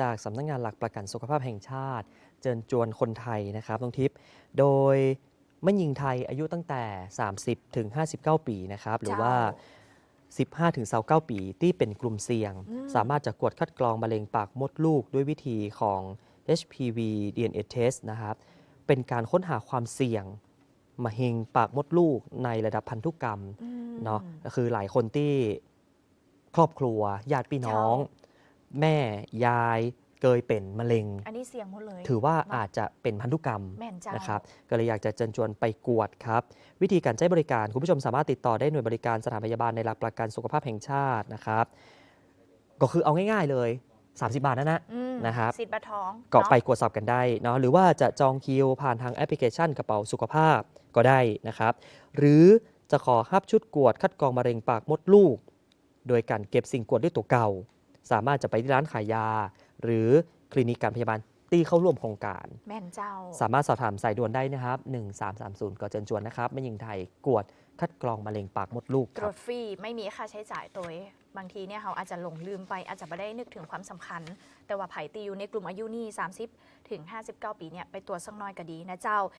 จากสำนักงานหลักประกันสุขภาพแห่งชาติ เจิญจวนคนไทยนะครับน้องทิพย์โดยแม่หญิงไทยอายุตั้งแต่ 30 ถึง 59 ปีนะครับ หรือว่า 15 ถึง29ปี ที่เป็นกลุ่มเสี่ยงอืมสามารถจะกวดคัดกรองมะเร็งปากมดลูกด้วยวิธีของ HPV DNA test นะครับ เป็นการค้นหาความเสี่ยงมะเร็งปากมดลูกในระดับพันธุกรรมอืมเนาะก็คือหลายคนที่ครอบครัวญาติพี่น้อง แม่ยายเกยเป็นมะเร็ง อันนี้เสี่ยงหมดเลย ถือว่าเนาะอาจจะเป็นพันธุกรรมแม่นเจ้านะครับก็เลยอยากจะเชิญชวนไปกวดครับ วิธีการใช้บริการ คุณผู้ชมสามารถติดต่อได้หน่วยบริการสถานพยาบาลในหลักประกันสุขภาพแห่งชาตินะครับ ก็คือเอาง่าย ๆเลย 30 บาทนั่นนะอืมนะครับ สิทธิ์บัตรทองก็เนาะไปกดสอบกันได้เนาะหรือว่าจะจองคิวผ่านทางแอปพลิเคชันกระเป๋าสุขภาพก็ได้นะครับ หรือจะขอฮับชุดกวดคัดกรองมะเร็งปากมดลูก โดยการเก็บสิ่งกวดด้วยตัวเก่า สามารถจะไปที่ร้านขายยา หรือคลินิกการพยาบาลที่เข้าร่วมโครงการ แม่นเจ้า สามารถสอบถามสายด่วนได้นะครับ 1330ก็เชิญชวนนะครับแม่หญิงไทยกวดคัดกรองมะเร็งปากมดลูกตครรัวบ จฟรีไม่มีค่าใช้จ่ายตัวเองบางทีเนี่ยเขาอาจจะหลงลืมไปอาจจะไม่ได้นึกถึงความสำคัญ แต่ว่าไผ่ตีอยู่ในกลุ่มอายุนี่ 30 ถึง 59 ปีเนี่ยไปตรวจสักหน้อยก็ดีนะเจ้า